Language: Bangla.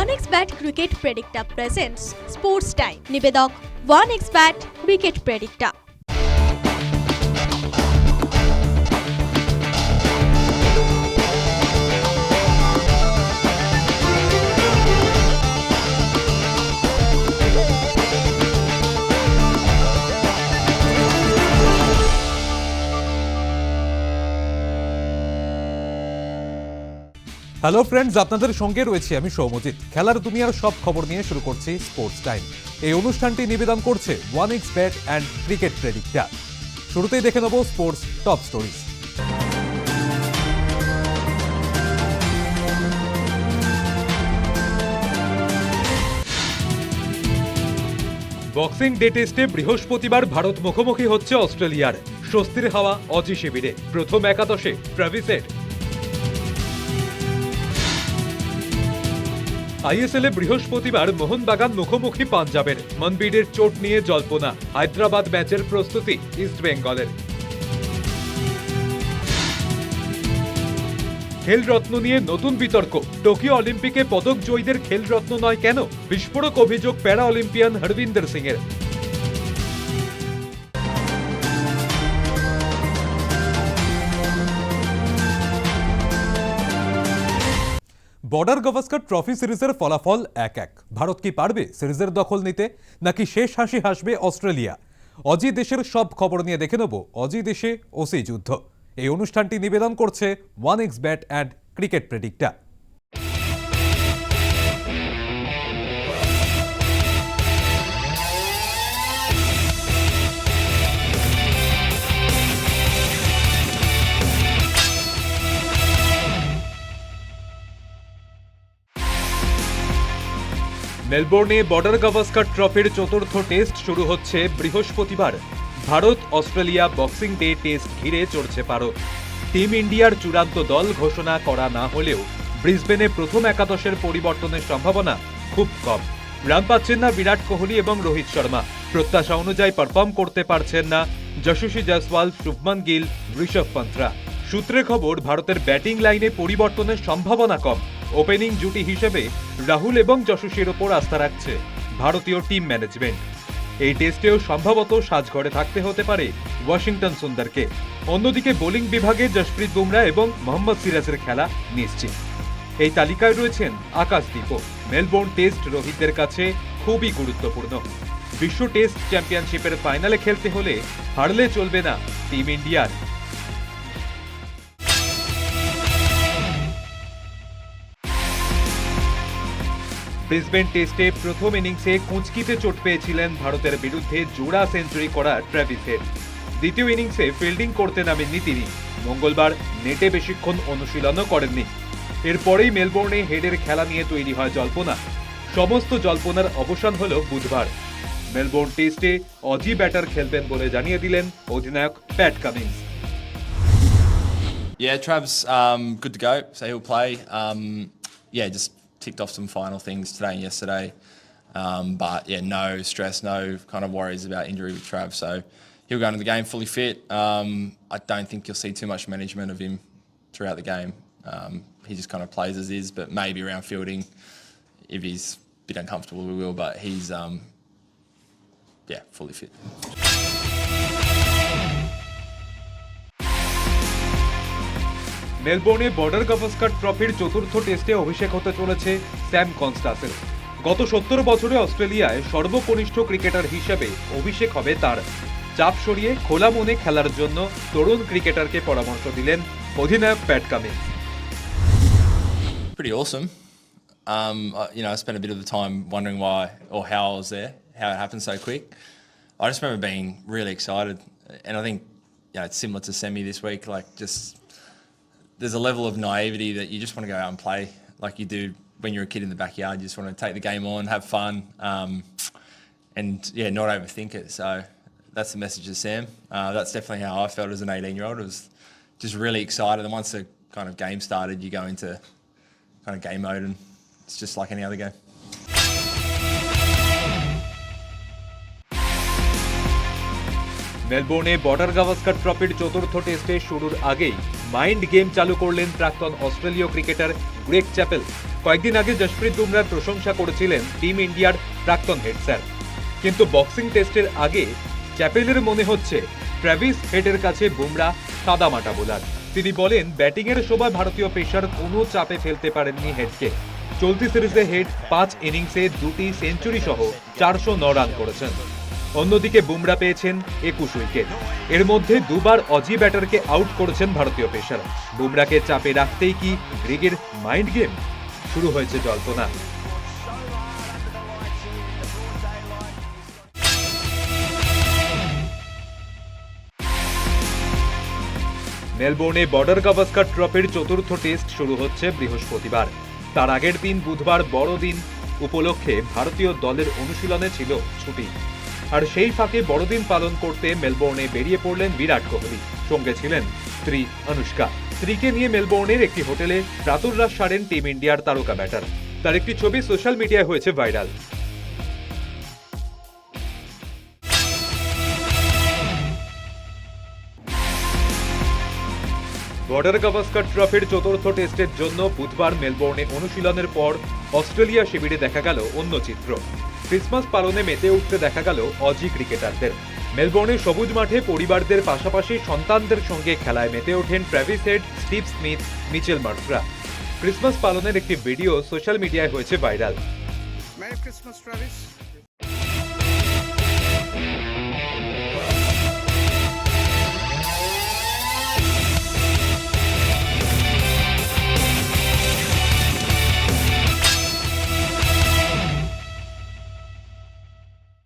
One X Bet Cricket Predicta presents Sports Time নিবেদক one X Bet Cricket Predicta hello friends আপনাদের সঙ্গে রয়েছে আমি সৌমজিৎ। খেলার দুনিয়ার সব খবর নিয়ে শুরু করছি স্পোর্টস টাইম এই অনুষ্ঠানটি নিবেদন করছে one X Bet and Cricket predictor শুরুতেই দেখে নেব sports top stories Boxing Day টেস্টে বৃহস্পতিবার ভারত মুখোমুখি হচ্ছে অস্ট্রেলিয়ার। স্বস্তির হাওয়া অজি শিবিরে। প্রথম একাদশে ট্রাভিসের আইএসএল এ বৃহস্পতিবার মোহনবাগান মুখোমুখি পাঞ্জাবের। মনবিডের চোট নিয়ে জল্পনা, হায়দ্রাবাদ ম্যাচের প্রস্তুতি ইস্ট বেঙ্গলের। খেলরত্ন নিয়ে নতুন বিতর্ক, টোকিও অলিম্পিকে পদক জয়ীদের খেলরত্ন নয় কেন? বিস্ফোরক অভিযোগ para Olympian Harvinder Singh Border Gavaskar Trophy সিরিজের ফলাফল এক এক। ভারত কি পারবে সিরিজের দখল নিতে, নাকি শেষ হাসি হাসবে অস্ট্রেলিয়া? অজি দেশের সব খবর নিয়ে দেখে নেব অজি দেশে ওসি যুদ্ধ। এই অনুষ্ঠানটি নিবেদন করছে one X Bet and Cricket Predicta মেলবোর্নে Border Gavaskar ট্রফির চতুর্থ টেস্ট শুরু হচ্ছে বৃহস্পতিবার। Bharat, Australia Boxing Day test ঘিরে চড়ছে পারদ। টিম ইন্ডিয়ার চূড়ান্ত দল ঘোষণা করা না হলেও ব্রিসবেনে প্রথম একাদশের পরিবর্তনের সম্ভাবনা খুব কম। রান পাচ্ছেন না বিরাট কোহলি এবং রোহিত শর্মা। প্রত্যাশা অনুযায়ী পারফর্ম করতে পারছেন না যশস্বী জয়সওয়াল, শুভমান গিল, ঋষভ পন্থরা। সূত্রে খবর, ভারতের ব্যাটিং লাইনে পরিবর্তনের সম্ভাবনা কম। ওপেনিং জুটি হিসেবে রাহুল এবং যশস্বীর ওপর আস্থা রাখছে ভারতীয় টিম ম্যানেজমেন্ট। এই টেস্টেও সম্ভবত সাজঘরে থাকতে হতে পারে ওয়াশিংটন সুন্দরকে। অন্যদিকে বোলিং বিভাগে জশপ্রীত বুমরা এবং মোহাম্মদ সিরাজের খেলা নিশ্চিত। এই তালিকায় রয়েছেন আকাশদীপও মেলবোর্ন টেস্ট রোহিতদের কাছে খুবই গুরুত্বপূর্ণ। বিশ্ব টেস্ট চ্যাম্পিয়নশিপের ফাইনালে খেলতে হলে হারলে চলবে না টিম ইন্ডিয়ার। ব্রিসবেন টেস্টে প্রথম ইনিংসে কুঁচকিতে চোট পেয়েছিলেন ভারতের বিরুদ্ধে জোড়া সেঞ্চুরি করা ট্র্যাভিস হেড দ্বিতীয় ইনিংসে ফিল্ডিং করতে নামেননি তিনি। মঙ্গলবার নেটে বেশিক্ষণ অনুশীলনও করেননি। এরপরেই মেলবোর্নে হেডের খেলা নিয়ে তৈরি হয় জল্পনা। সমস্ত জল্পনার অবসান হল বুধবার। মেলবোর্ন টেস্টে অজি ব্যাটার খেলবেন বলে জানিয়ে দিলেন অধিনায়ক Pat Cummins. Yeah, Trav's um, good to go, so he'll play. Um, yeah, just ticked off some final things today and yesterday. Um, but yeah, no stress, no kind of worries about injury with Trav. So he'll go into the game fully fit. Um, I don't think you'll see too much management of him throughout the game. Um, he just kind of plays as is, but maybe around fielding, if he's a bit uncomfortable, we will. But he's um, yeah, fully fit. মেলবোর্নে বর্ডার গাভাস্কার ট্রফির চতুর্থ টেস্টে অভিষেক হতে চলেছে স্যাম কনস্টাসের গত সত্তর বছরে অস্ট্রেলিয়ায় সর্বকনিষ্ঠ ক্রিকেটার হিসেবে অভিষেক হবে তার চাপ সরিয়ে খোলা মনে খেলার জন্য তরুণ ক্রিকেটারকে পরামর্শ দিলেন অধিনায়ক Pat Cummins pretty awesome. Um, you know, I spent a bit of the time wondering why or how I was there, how it happened so quick. I just remember being really excited, and I think you know it's similar to semi this week. Like, just there's a level of naivety that you just want to go out and play like you do when you're a kid in the backyard. You just want to take the game on, have fun, um, and yeah, not overthink it. So that's the message to Sam. Uh, that's definitely how I felt as an 18 year old. It was just really excited, and once the kind of game started, you go into kind of game mode, and it's just like any other game. মেলবোর্নে বর্ডার গাভাস্কার ট্রফির চতুর্থ টেস্টে শুরুর আগেই মাইন্ড গেম চালু করলেন প্রাক্তন অস্ট্রেলীয় ক্রিকেটার গ্রেগ চ্যাপেল। কয়েকদিন আগে জশপ্রীত বুমরার প্রশংসা করেছিলেন টিম ইন্ডিয়ার প্রাক্তন হেড স্যার। কিন্তু বক্সিং টেস্টের আগে চ্যাপেলের মনে হচ্ছে, ট্র্যাভিস হেডের কাছে বুমরা সাদামাটা বোলার। তিনি বলেন, ব্যাটিংয়ের সময় ভারতীয় পেসার কোনো চাপে ফেলতে পারেননি হেডকে। চলতি সিরিজে হেড পাঁচ ইনিংসে দুটি সেঞ্চুরি সহ চারশো ন রান করেছেন। অন্যদিকে বুমরা পেয়েছেন একুশ উইকেট। এর মধ্যে দুবার অজি ব্যাটারকে আউট করেছেন ভারতীয় পেসার বুমরাকে চাপে রাখতেই কি গ্রিগের মাইন্ড গেম? শুরু হয়েছে জল্পনা। মেলবোর্নে বর্ডার গাভাস্কার ট্রফির চতুর্থ টেস্ট শুরু হচ্ছে বৃহস্পতিবার। তার আগের দিন বুধবার বড়দিন। উপলক্ষে ভারতীয় দলের অনুশীলনে ছিল ছুটি। আর সেই ফাঁকে বড়দিন পালন করতে মেলবোর্নে বেরিয়ে পড়লেন বিরাট কোহলি। সঙ্গে ছিলেন স্ত্রী অনুষ্কা। স্ত্রীকে নিয়ে মেলবোর্নের একটি হোটেলে প্রাতুর্রাস সারেন টিম ইন্ডিয়ার তারকা ব্যাটার। তার একটি ছবি সোশ্যাল মিডিয়ায় হয়েছে ভাইরাল। বর্ডার গাভাস্কার ট্রফির চতুর্থ টেস্টের জন্য বুধবার মেলবোর্নে অনুশীলনের পর অস্ট্রেলিয়া শিবিরে দেখা গেল অন্য চিত্র। ক্রিসমাস পালনে মেতে উঠতে দেখা গেল অজি ক্রিকেটারদের। মেলবোর্নের সবুজ মাঠে পরিবারদের পাশাপাশি সন্তানদের সঙ্গে খেলায় মেতে ওঠেন Travis Head Steve Smith, Mitchell মার্সরা Christmas পালনের একটি ভিডিও সোশ্যাল মিডিয়ায় হয়েছে ভাইরাল.